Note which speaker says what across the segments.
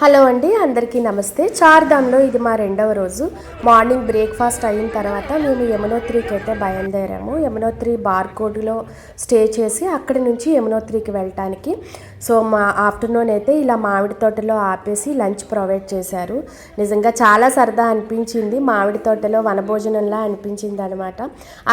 Speaker 1: Hello అండి అందరికీ నమస్తే. చార్ధామ్లో ఇది మా రెండవ రోజు. మార్నింగ్ బ్రేక్ఫాస్ట్ అయిన తర్వాత మేము యమునోత్రికి అయితే బయలుదేరాము. యమునోత్రి బార్కోడ్లో స్టే చేసి అక్కడి నుంచి యమునోత్రికి వెళ్ళటానికి. సో మా ఆఫ్టర్నూన్ అయితే ఇలా మామిడి తోటలో ఆపేసి లంచ్ ప్రొవైడ్ చేశారు. నిజంగా చాలా సరదా అనిపించింది. మామిడి తోటలో వనభోజనంలా అనిపించింది అనమాట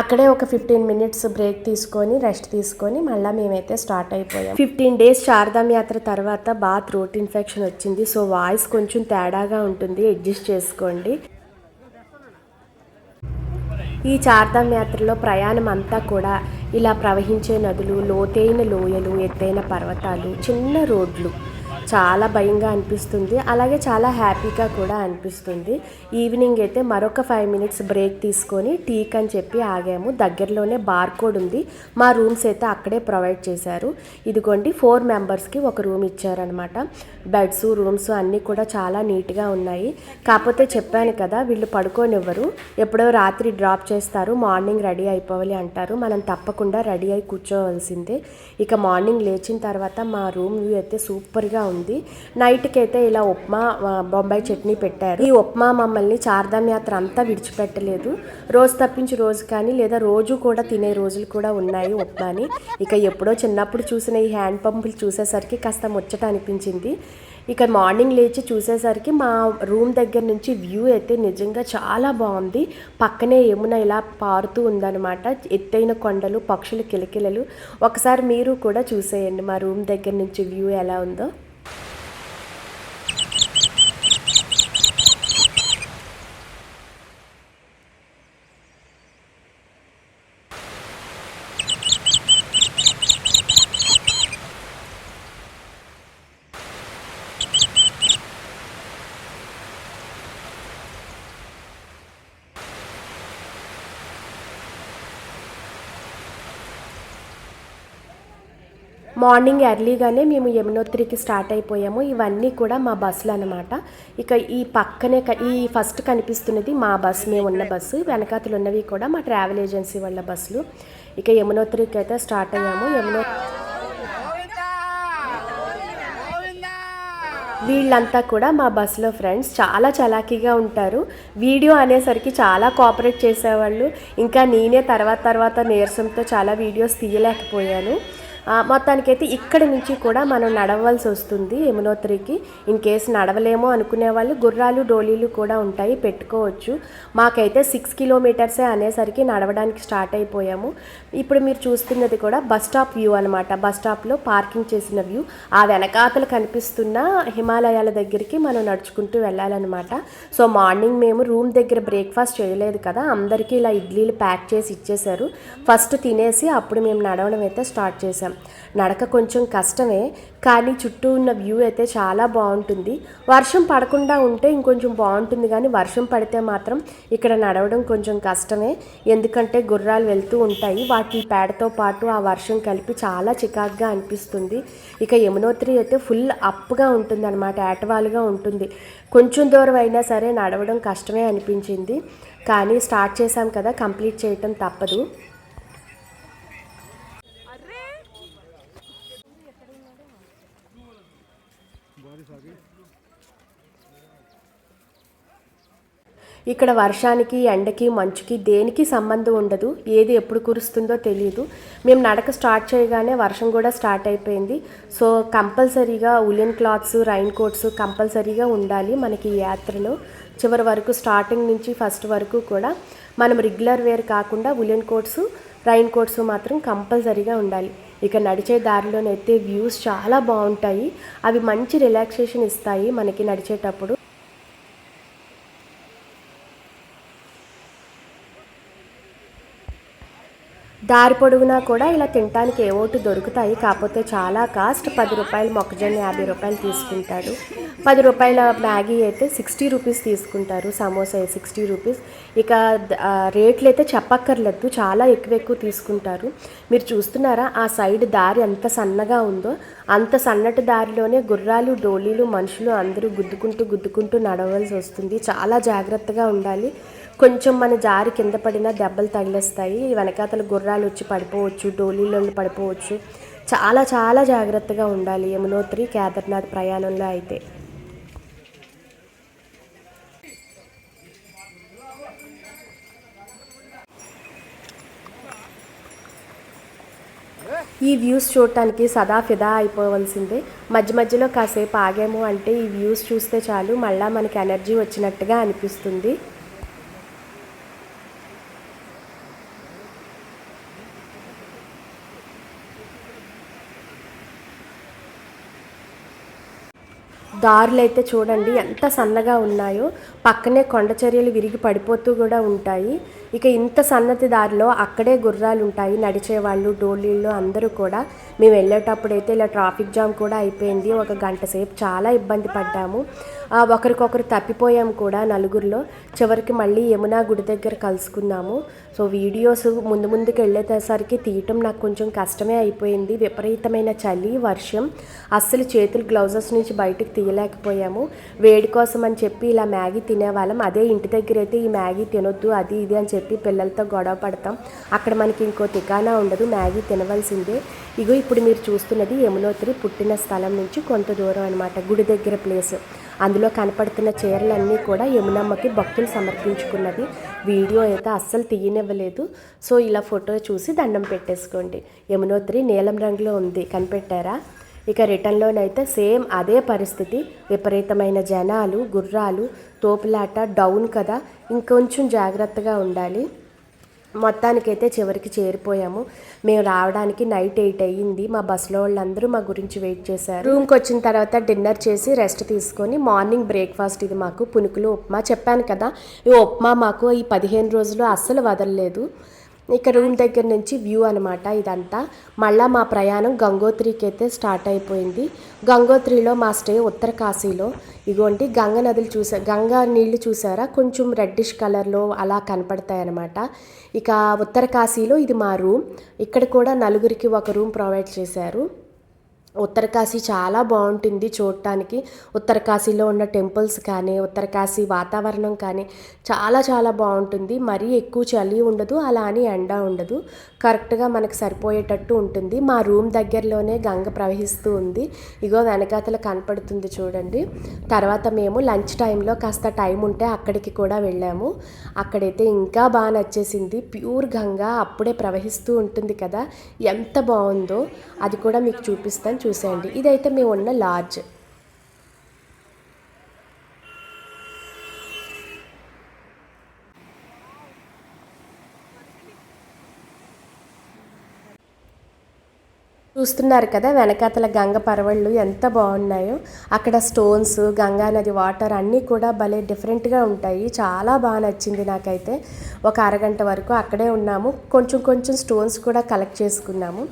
Speaker 1: అక్కడే ఒక ఫిఫ్టీన్ మినిట్స్ బ్రేక్ తీసుకొని రెస్ట్ తీసుకొని మళ్ళీ మేమైతే స్టార్ట్ అయిపోయాం. ఫిఫ్టీన్ డేస్ శారదాం యాత్ర తర్వాత బాగా రోట్ ఇన్ఫెక్షన్ వచ్చింది. సో వాయిస్ కొంచెం తేడాగా ఉంటుంది. అడ్జస్ట్ చేసుకోండి. ఈ చార్ధామ్ యాత్రలో ప్రయాణం అంతా కూడా ఇలా ప్రవహించే నదులు లోతైన లోయలు ఎత్తైన పర్వతాలు చిన్న రోడ్లు. చాలా భయంగా అనిపిస్తుంది. అలాగే చాలా హ్యాపీగా కూడా అనిపిస్తుంది. ఈవినింగ్ అయితే మరొక ఫైవ్ మినిట్స్ బ్రేక్ తీసుకొని టీక్ అని చెప్పి ఆగాము. దగ్గరలోనే బార్ కోడ్ ఉంది. మా రూమ్స్ అయితే అక్కడే ప్రొవైడ్ చేశారు. ఇదిగోండి ఫోర్ మెంబర్స్కి ఒక రూమ్ ఇచ్చారనమాట బెడ్స్ రూమ్స్ అన్నీ కూడా చాలా నీట్గా ఉన్నాయి. కాకపోతే చెప్పాను కదా వీళ్ళు పడుకోనివ్వరు. ఎప్పుడో రాత్రి డ్రాప్ చేస్తారు. మార్నింగ్ రెడీ అయిపోవాలి అంటారు. మనం తప్పకుండా రెడీ అయి కూర్చోవలసిందే. ఇక మార్నింగ్ లేచిన తర్వాత మా రూమ్ వ్యూ అయితే సూపర్గా ఉంది నైట్కి అయితే ఇలా ఉప్మా బొంబాయి చట్నీ పెట్టారు. ఈ ఉప్మా మమ్మల్ని చార్ధామ్ యాత్ర అంతా విడిచిపెట్టలేదు. రోజు తప్పించి రోజు కానీ లేదా రోజు కూడా తినే రోజులు కూడా ఉన్నాయి ఉప్మాని. ఇక ఎప్పుడో చిన్నప్పుడు చూసిన ఈ హ్యాండ్ పంపులు చూసేసరికి కాస్త ముచ్చట అనిపించింది. ఇక మార్నింగ్ లేచి చూసేసరికి మా రూమ్ దగ్గర నుంచి వ్యూ అయితే నిజంగా చాలా బాగుంది. పక్కనే యమున ఇలా పారుతూ ఉందన్నమాట. ఎత్తైన కొండలు పక్షులు కిలకిలలు. ఒకసారి మీరు కూడా చూసేయండి మా రూమ్ దగ్గర నుంచి వ్యూ ఎలా ఉందో. మార్నింగ్ ఎర్లీగానే మేము యమునోత్రికి స్టార్ట్ అయిపోయాము. ఇవన్నీ కూడా మా బస్సులు అనమాట ఇక ఈ పక్కనే ఈ ఫస్ట్ కనిపిస్తున్నది మా బస్ మేము ఉన్న బస్సు. వెనకాతలు ఉన్నవి కూడా మా ట్రావెల్ ఏజెన్సీ వాళ్ళ బస్సులు. ఇక యమునోత్రికి అయితే స్టార్ట్ అయ్యాము. యమునో వీళ్ళంతా కూడా మా బస్సులో ఫ్రెండ్స్. చాలా చలాకీగా ఉంటారు. వీడియో అనేసరికి చాలా కోఆపరేట్ చేసేవాళ్ళు. ఇంకా నేనే తర్వాత తర్వాత నీరసంతో చాలా వీడియోస్ తీయలేకపోయాను. మొత్తానికైతే ఇక్కడి నుంచి కూడా మనం నడవలసి వస్తుంది యమునోత్రికి. ఇన్ కేసు నడవలేమో అనుకునే వాళ్ళు గుర్రాలు డోలీలు కూడా ఉంటాయి పెట్టుకోవచ్చు. మాకైతే సిక్స్ కిలోమీటర్సే అనేసరికి నడవడానికి స్టార్ట్ అయిపోయాము. ఇప్పుడు మీరు చూస్తున్నది కూడా బస్ స్టాప్ వ్యూ అనమాట బస్ స్టాప్లో పార్కింగ్ చేసిన వ్యూ ఆ వెనకాతలు కనిపిస్తున్న హిమాలయాల దగ్గరికి మనం నడుచుకుంటూ వెళ్ళాలన్నమాట. సో మార్నింగ్ మేము రూమ్ దగ్గర బ్రేక్ఫాస్ట్ చేయలేదు కదా అందరికీ ఇలా ఇడ్లీలు ప్యాక్ చేసి ఇచ్చేశారు. ఫస్ట్ తినేసి అప్పుడు మేము నడవడం అయితే స్టార్ట్ చేసాం నడక కొంచెం కష్టమే కానీ చుట్టూ ఉన్న వ్యూ అయితే చాలా బాగుంటుంది. వర్షం పడకుండా ఉంటే ఇంకొంచెం బాగుంటుంది కానీ వర్షం పడితే మాత్రం ఇక్కడ నడవడం కొంచెం కష్టమే. ఎందుకంటే గుర్రాలు వెళ్తూ ఉంటాయి. వాటి పేడతో పాటు ఆ వర్షం కలిపి చాలా చికాగ్గా అనిపిస్తుంది. ఇక యమునోత్రి అయితే ఫుల్ అప్గా ఉంటుంది అనమాట ఏటవాలుగా ఉంటుంది. కొంచెం దూరం అయినా సరే నడవడం కష్టమే అనిపించింది. కానీ స్టార్ట్ చేశాం కదా కంప్లీట్ చేయటం తప్పదు. ఇక్కడ వర్షానికి ఎండకి మంచుకి దేనికి సంబంధం ఉండదు. ఏది ఎప్పుడు కురుస్తుందో తెలియదు మేము నడక స్టార్ట్ చేయగానే వర్షం కూడా స్టార్ట్ అయిపోయింది. సో కంపల్సరీగా ఉలెన్ క్లాత్స్ రైన్ కోట్స్ కంపల్సరీగా ఉండాలి మనకి ఈ యాత్రలో. చివరి వరకు స్టార్టింగ్ నుంచి ఫస్ట్ వరకు కూడా మనం రెగ్యులర్ వేర్ కాకుండా ఉలెన్ కోట్స్ రైన్ కోట్స్ మాత్రం కంపల్సరీగా ఉండాలి. ఇక నడిచే దారిలోనైతే వ్యూస్ చాలా బాగుంటాయి. అవి మంచి రిలాక్సేషన్ ఇస్తాయి మనకి నడిచేటప్పుడు. దారి పొడుగునా కూడా ఇలా తినడానికి ఏవోటి దొరుకుతాయి? కాకపోతే చాలా కాస్ట్ పది రూపాయలు మొక్కజొన్న యాభై రూపాయలు తీసుకుంటాడు. పది రూపాయల మ్యాగీ అయితే సిక్స్టీ రూపీస్ తీసుకుంటారు సమోసా సిక్స్టీ రూపీస్. ఇక రేట్లు అయితే చెప్పక్కర్లేదు చాలా ఎక్కువ ఎక్కువ తీసుకుంటారు. మీరు చూస్తున్నారా ఆ సైడ్ దారి ఎంత సన్నగా ఉందో అంత సన్నటి దారిలోనే గుర్రాలు డోలీలు మనుషులు అందరూ గుద్దుకుంటూ గుద్దుకుంటూ నడవలసి వస్తుంది. చాలా జాగ్రత్తగా ఉండాలి. కొంచెం మన జారి కింద పడినా దెబ్బలు తగిలేస్తాయి. వెనకాతల గుర్రాలు వచ్చి పడిపోవచ్చు డోలీలో పడిపోవచ్చు. చాలా చాలా జాగ్రత్తగా ఉండాలి యమునోత్రి కేదార్నాథ్ ప్రయాణంలో అయితే. ఈ వ్యూస్ చూడటానికి సదా ఫిదా అయిపోవలసిందే. మధ్య మధ్యలో కాసేపు ఆగాము అంటే ఈ వ్యూస్ చూస్తే చాలు మళ్ళీ మనకి ఎనర్జీ వచ్చినట్టుగా అనిపిస్తుంది. దారులు అయితే చూడండి ఎంత సన్నగా ఉన్నాయో. పక్కనే కొండ చర్యలు విరిగి పడిపోతూ కూడా ఉంటాయి. ఇక ఇంత సన్నతి దారిలో అక్కడే గుర్రాలు ఉంటాయి నడిచేవాళ్ళు డోలీళ్ళు అందరూ కూడా మేము వెళ్ళేటప్పుడు అయితే ఇలా ట్రాఫిక్ జామ్ కూడా అయిపోయింది. ఒక గంట సేపు చాలా ఇబ్బంది పడ్డాము. ఒకరికొకరు తప్పిపోయాము కూడా నలుగురిలో. చివరికి మళ్ళీ యమునా గుడి దగ్గర కలుసుకున్నాము. సో వీడియోస్ ముందు ముందుకు వెళ్ళేసరికి తీయటం నాకు కొంచెం కష్టమే అయిపోయింది. విపరీతమైన చలి వర్షం. అస్సలు చేతులు గ్లౌజెస్ నుంచి బయటకు తీయలేకపోయాము. వేడి కోసం అని చెప్పి ఇలా మ్యాగీ తినేవాళ్ళం. అదే ఇంటి దగ్గర అయితే ఈ మ్యాగీ తినొద్దు అది ఇది అని చెప్పి పిల్లలతో గొడవ పడతాం. అక్కడ మనకి ఇంకో తికానా ఉండదు. మ్యాగీ తినవలసిందే. ఇగో ఇప్పుడు మీరు చూస్తున్నది యమునోత్రి పుట్టిన స్థలం నుంచి కొంత దూరం అనమాట గుడి దగ్గర ప్లేస్ అందులో కనపడుతున్న చీరలన్నీ కూడా యమునమ్మకి భక్తులు సమర్పించుకున్నది. వీడియో అయితే అస్సలు తీయనివ్వలేదు. సో ఇలా ఫోటో చూసి దండం పెట్టేసుకోండి. యమునోత్రి నీలం రంగులో ఉంది. కనిపెట్టారా? ఇక రిటర్న్లోనైతే సేమ్ అదే పరిస్థితి. విపరీతమైన జనాలు గుర్రాలు తోపులాట డౌన్ కదా. ఇంకొంచెం జాగ్రత్తగా ఉండాలి. మొత్తానికైతే చివరికి చేరిపోయాము. మేము రావడానికి నైట్ ఎయిట్ అయ్యింది. మా బస్సులో వాళ్ళందరూ మా గురించి వెయిట్ చేశారు. రూమ్కి వచ్చిన తర్వాత డిన్నర్ చేసి రెస్ట్ తీసుకొని మార్నింగ్ బ్రేక్ఫాస్ట్ ఇది మాకు. పునుకులు ఉప్మా చెప్పాను కదా. ఈ ఉప్మా మాకు ఈ పదిహేను రోజులు అస్సలు వదలలేదు. ఇక రూమ్ దగ్గర నుంచి వ్యూ అనమాట ఇదంతా. మళ్ళీ మా ప్రయాణం గంగోత్రికి అయితే స్టార్ట్ అయిపోయింది. గంగోత్రిలో మా స్టే ఉత్తర కాశీలో ఇగోండి గంగ నదులు చూసా గంగా నీళ్ళు చూసారా? కొంచెం రెడ్డిష్ కలర్లో అలా కనపడతాయి అనమాట ఇక ఉత్తర కాశీలో ఇది మా రూమ్. ఇక్కడ కూడా నలుగురికి ఒక రూమ్ ప్రొవైడ్ చేశారు. ఉత్తరకాశీ చాలా బాగుంటుంది చూడటానికి. ఉత్తరకాశీలో ఉన్న టెంపుల్స్ కానీ ఉత్తరకాశీ వాతావరణం కానీ చాలా చాలా బాగుంటుంది. మరీ ఎక్కువ చలి ఉండదు అలా అని ఎండ ఉండదు. కరెక్ట్గా మనకు సరిపోయేటట్టు ఉంటుంది. మా రూమ్ దగ్గరలోనే గంగ ప్రవహిస్తూ ఉంది. ఇగో వెనకాతల కనపడుతుంది చూడండి. తర్వాత మేము లంచ్ టైంలో కాస్త టైం ఉంటే అక్కడికి కూడా వెళ్ళాము. అక్కడైతే ఇంకా బాగా నచ్చేసింది. ప్యూర్ గంగ అప్పుడే ప్రవహిస్తూ ఉంటుంది కదా. ఎంత బాగుందో. అది కూడా మీకు చూపిస్తాను. చూసేయండి. ఇదైతే మేము ఉన్న లాడ్జ్. చూస్తున్నారు కదా వెనకాతల గంగ పరవళ్ళు ఎంత బాగున్నాయో. అక్కడ స్టోన్స్ గంగా నది వాటర్ అన్నీ కూడా భలే డిఫరెంట్గా ఉంటాయి. చాలా బాగా నచ్చింది నాకైతే. ఒక అరగంట వరకు అక్కడే ఉన్నాము. కొంచెం కొంచెం స్టోన్స్ కూడా కలెక్ట్ చేసుకున్నాము.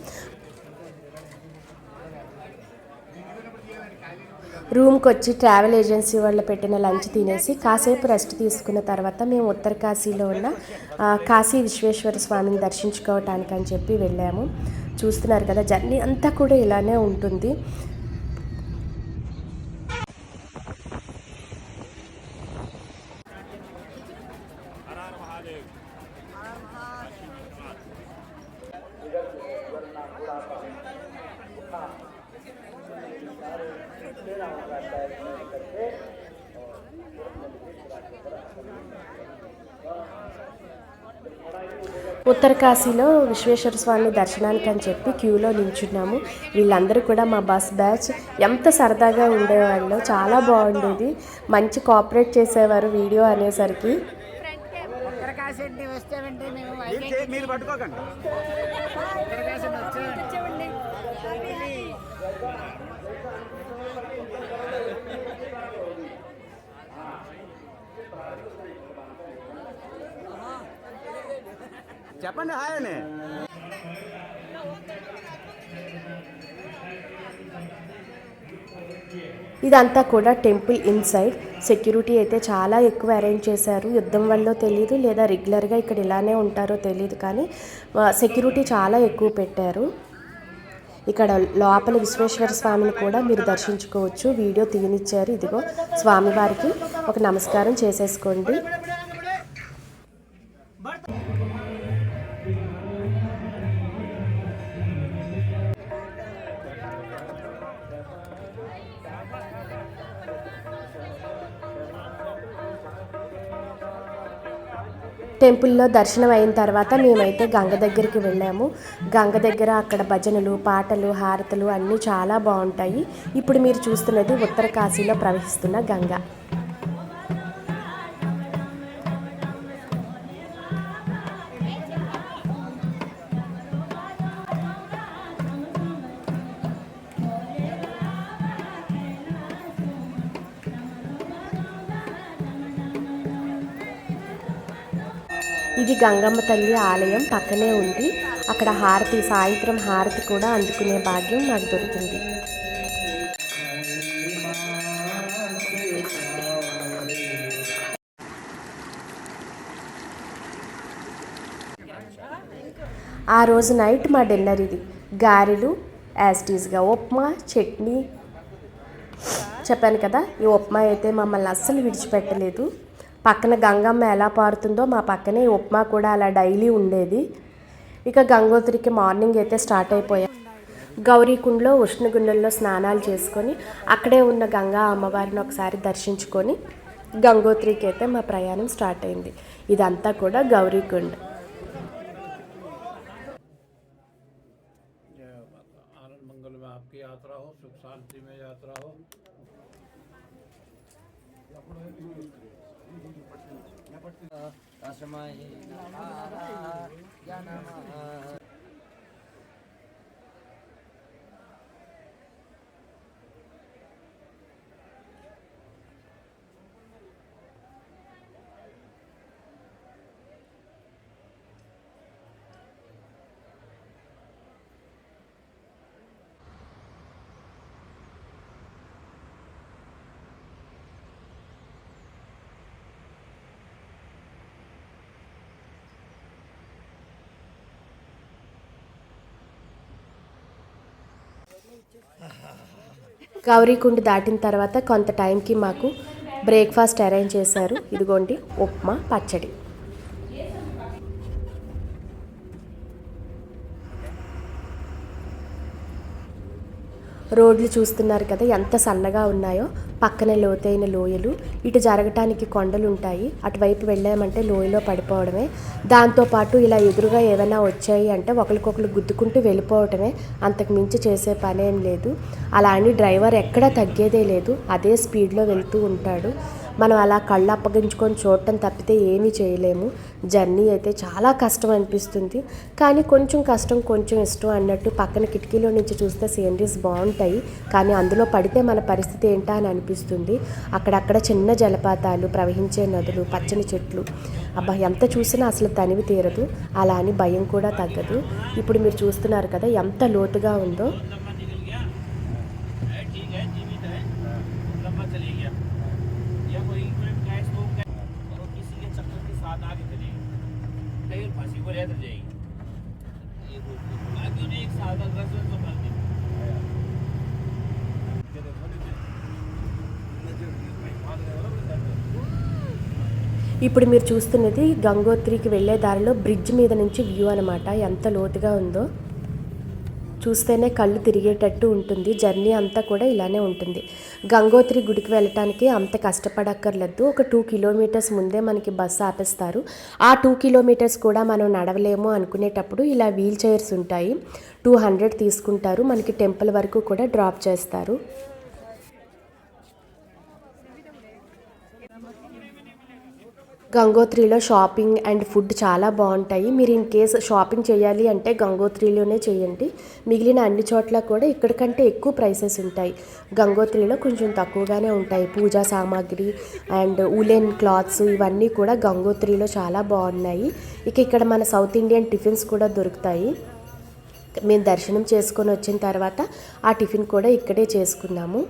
Speaker 1: రూమ్కి వచ్చి ట్రావెల్ ఏజెన్సీ వాళ్ళు పెట్టిన లంచ్ తినేసి కాసేపు రెస్ట్ తీసుకున్న తర్వాత మేము ఉత్తర కాశీలో ఉన్న కాశీ విశ్వేశ్వర స్వామిని దర్శించుకోవటానికి అని చెప్పి వెళ్ళాము. చూస్తున్నారు కదా జర్నీ అంతా కూడా ఇలానే ఉంటుంది. ఉత్తర ఉత్తరకాశీలో విశ్వేశ్వర స్వామి దర్శనానికి అని చెప్పి క్యూలో నిల్చున్నాము. వీళ్ళందరూ కూడా మా బస్ బ్యాచ్ ఎంత సరదాగా ఉండేవాళ్ళు చాలా బాగుండేది. మంచి కోఆపరేట్ చేసేవారు వీడియో అనేసరికి.
Speaker 2: మీరు
Speaker 3: వైజాగ్
Speaker 2: చే- మీరు పట్టుకోకండి
Speaker 3: ఉత్తరకాశీ వచ్చామండి
Speaker 2: చెప్పండి హాయ్ అని.
Speaker 1: ఇదంతా కూడా టెంపుల్ ఇన్సైడ్. సెక్యూరిటీ అయితే చాలా ఎక్కువ అరేంజ్ చేశారు. యుద్ధం వల్ల తెలియదు లేదా రెగ్యులర్గా ఇక్కడ ఇలానే ఉంటారో తెలియదు కానీ సెక్యూరిటీ చాలా ఎక్కువ పెట్టారు. ఇక్కడ లోపల విశ్వేశ్వర స్వామిని కూడా మీరు దర్శించుకోవచ్చు. వీడియో తీయనిచ్చారు. ఇదిగో స్వామివారికి ఒక నమస్కారం చేసేసుకోండి. టెంపుల్లో దర్శనం అయిన తర్వాత మేమైతే గంగ దగ్గరికి వెళ్ళాము. గంగ దగ్గర అక్కడ భజనలు పాటలు హారతలు అన్నీ చాలా బాగుంటాయి. ఇప్పుడు మీరు చూస్తున్నది ఉత్తర కాశీలో ప్రవహిస్తున్న గంగ. ఇది గంగమ్మ తల్లి ఆలయం పక్కనే ఉంది. అక్కడ హారతి సాయంత్రం హారతి కూడా అందుకునే భాగ్యం నాకు దొరికింది ఆ రోజు నైట్ మా డిన్నర్ ఇది. గారెలు యాస్టీస్గా ఉప్మా చట్నీ. చెప్పాను కదా ఈ ఉప్మా అయితే మమ్మల్ని అస్సలు విడిచిపెట్టలేదు. పక్కన గంగమ్మ ఎలా పారుతుందో మా పక్కనే ఉప్మా కూడా అలా డైలీ ఉండేది. ఇక గంగోత్రికి మార్నింగ్ అయితే స్టార్ట్ అయిపోయాం. గౌరీకుండలో ఉష్ణగుండంలో స్నానాలు చేసుకొని అక్కడే ఉన్న గంగా అమ్మవారిని ఒకసారి దర్శించుకొని గంగోత్రికి అయితే మా ప్రయాణం స్టార్ట్ అయింది. ఇదంతా కూడా గౌరీకుండ్.
Speaker 4: तस्मै
Speaker 1: గౌరీకుండ దాటిన తర్వాత కొంత టైంకి మాకు బ్రేక్ఫాస్ట్ అరేంజ్ చేశారు. ఇదిగోండి ఉప్మా పచ్చడి. రోడ్లు చూస్తున్నారు కదా ఎంత సన్నగా ఉన్నాయో. పక్కన లోతైన లోయలు. ఇటు జరగటానికి కొండలు ఉంటాయి. అటువైపు వెళ్ళామంటే లోయలో పడిపోవడమే. దాంతోపాటు ఇలా ఎదురుగా ఏమైనా వచ్చాయి అంటే ఒకరికొకరు గుద్దుకుంటూ వెళ్ళిపోవటమే. అంతకు మించి చేసే పనేం లేదు. అలా అని డ్రైవర్ ఎక్కడా తగ్గేదే లేదు. అదే స్పీడ్లో వెళ్తూ ఉంటాడు. మనం అలా కళ్ళు అప్పగించుకొని చూడటం తప్పితే ఏమీ చేయలేము. జర్నీ అయితే చాలా కష్టం అనిపిస్తుంది. కానీ కొంచెం కష్టం కొంచెం ఇష్టం అన్నట్టు పక్కన కిటికీలో నుంచి చూస్తే సీనరీస్ బాగుంటాయి. కానీ అందులో పడితే మన పరిస్థితి ఏంటా అని అనిపిస్తుంది. అక్కడక్కడ చిన్న జలపాతాలు ప్రవహించే నదులు పచ్చని చెట్లు. అబ్బా ఎంత చూసినా అసలు తనివి తీరదు. అలా అని భయం కూడా తగ్గదు. ఇప్పుడు మీరు చూస్తున్నారు కదా ఎంత లోతుగా ఉందో. ఇప్పుడు మీరు చూస్తున్నది గంగోత్రికి వెళ్ళే దారిలో బ్రిడ్జ్ మీద నుంచి వ్యూ అనమాట ఎంత లోతుగా ఉందో. చూస్తేనే కళ్ళు తిరిగేటట్టు ఉంటుంది. జర్నీ అంతా కూడా ఇలానే ఉంటుంది. గంగోత్రి గుడికి వెళ్ళటానికి అంత కష్టపడక్కర్లేదు. ఒక టూ కిలోమీటర్స్ ముందే మనకి బస్సు ఆపేస్తారు. ఆ టూ కిలోమీటర్స్ కూడా మనం నడవలేము అనుకునేటప్పుడు ఇలా వీల్ చైర్స్ ఉంటాయి. టూ హండ్రెడ్ తీసుకుంటారు. మనకి టెంపుల్ వరకు కూడా డ్రాప్ చేస్తారు. గంగోత్రిలో షాపింగ్ అండ్ ఫుడ్ చాలా బాగుంటాయి. మీరు ఇన్ కేస్ షాపింగ్ చేయాలి అంటే గంగోత్రిలోనే చేయండి. మిగిలిన అన్ని చోట్ల కూడా ఇక్కడ కంటే ఎక్కువ ప్రైసెస్ ఉంటాయి. గంగోత్రిలో కొంచెం తక్కువగానే ఉంటాయి. పూజా సామాగ్రి అండ్ ఉలెన్ క్లాత్స్ ఇవన్నీ కూడా గంగోత్రిలో చాలా బాగున్నాయి. ఇక ఇక్కడ మన సౌత్ ఇండియన్ టిఫిన్స్ కూడా దొరుకుతాయి. మేము దర్శనం చేసుకొని వచ్చిన తర్వాత ఆ టిఫిన్ కూడా ఇక్కడే చేసుకున్నాము.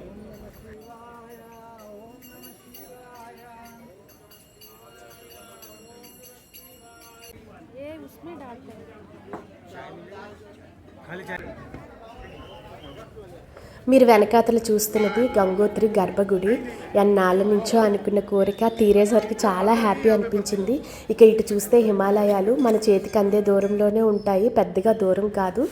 Speaker 1: మీరు వెనకాతలు చూస్తున్నది గంగోత్రి గర్భగుడి. ఎన్నాళ్ళ నుంచో అనుకున్న కోరిక తీరేసరికి చాలా హ్యాపీ అనిపించింది. ఇక ఇటు చూస్తే హిమాలయాలు మన చేతికి అందే దూరంలోనే ఉంటాయి. పెద్దగా దూరం కాదు.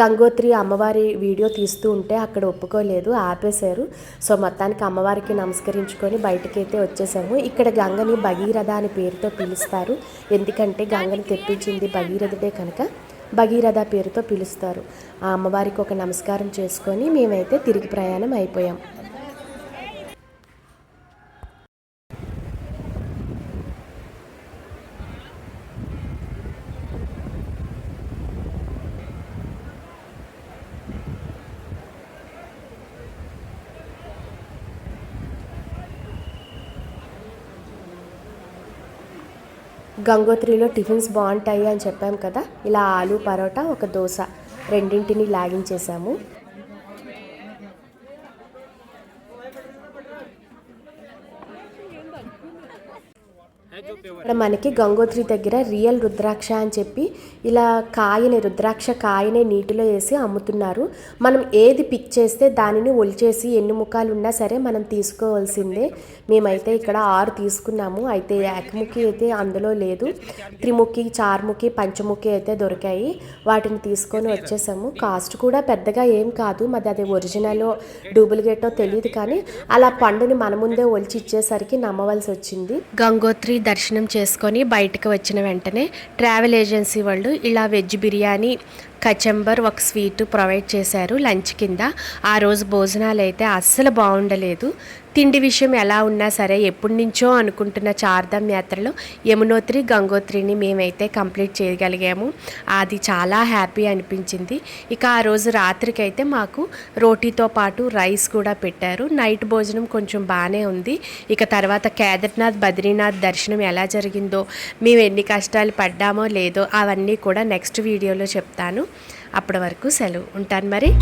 Speaker 1: గంగోత్రి అమ్మవారి వీడియో తీస్తూ ఉంటే అక్కడ ఒప్పుకోలేదు ఆపేశారు. సో మొత్తానికి అమ్మవారికి నమస్కరించుకొని బయటకైతే వచ్చేసాము. ఇక్కడ గంగని భగీరథ అని పేరుతో పిలుస్తారు. ఎందుకంటే గంగని తెప్పించింది భగీరథుడే కనుక. భగీరథ పేరుతో పిలుస్తారు. ఆ అమ్మవారికి ఒక నమస్కారం చేసుకొని మేమైతే తిరిగి ప్రయాణం అయిపోయాం. గంగోత్రిలో టిఫిన్స్ బాగుంటాయి అని చెప్పాం కదా ఇలా ఆలు పరోటా ఒక దోశ రెండింటిని లాగించేసాము మనకి గంగోత్రి దగ్గర రియల్ రుద్రాక్ష అని చెప్పి ఇలా కాయని రుద్రాక్ష కాయనే నీటిలో వేసి అమ్ముతున్నారు. మనం ఏది పిక్ చేస్తే దానిని ఒలిచేసి ఎన్ని ముఖాలు ఉన్నా సరే మనం తీసుకోవాల్సిందే. మేమైతే ఇక్కడ ఆరు తీసుకున్నాము. అయితే ఏకముఖి అయితే అందులో లేదు. త్రిముఖి చార్ముఖి పంచముఖి అయితే దొరికాయి. వాటిని తీసుకొని వచ్చేసాము. కాస్ట్ కూడా పెద్దగా ఏం కాదు. మరి అది ఒరిజినల్ డూప్లికేటో తెలియదు కానీ అలా పండుని మన ముందే ఒలిచి ఇచ్చేసరికి నమ్మవలసి వచ్చింది. గంగోత్రి దర్శనం చేసుకొని బయటకు వచ్చిన వెంటనే ట్రావెల్ ఏజెన్సీ వాళ్ళు ఇలా వెజ్ బిర్యానీ కచంబర్ ఒక స్వీట్ ప్రొవైడ్ చేశారు లంచ్ కింద. ఆ రోజు భోజనాలు అయితే అస్సలు బాగుండలేదు. తిండి విషయం ఎలా ఉన్నా సరే ఎప్పటి నుంచో అనుకుంటున్న చార్ధామ్ యాత్రలో యమునోత్రి గంగోత్రిని మేమైతే కంప్లీట్ చేయగలిగాము. అది చాలా హ్యాపీ అనిపించింది. ఇక ఆ రోజు రాత్రికి అయితే మాకు రోటీతో పాటు రైస్ కూడా పెట్టారు. నైట్ భోజనం కొంచెం బాగానే ఉంది. ఇక తర్వాత కేదార్నాథ్ బద్రీనాథ్ దర్శనం ఎలా జరిగిందో మేము ఎన్ని కష్టాలు పడ్డామో లేదో అవన్నీ కూడా నెక్స్ట్ వీడియోలో చెప్తాను. అప్పటి వరకు సెలవు. ఉంటాను మరి.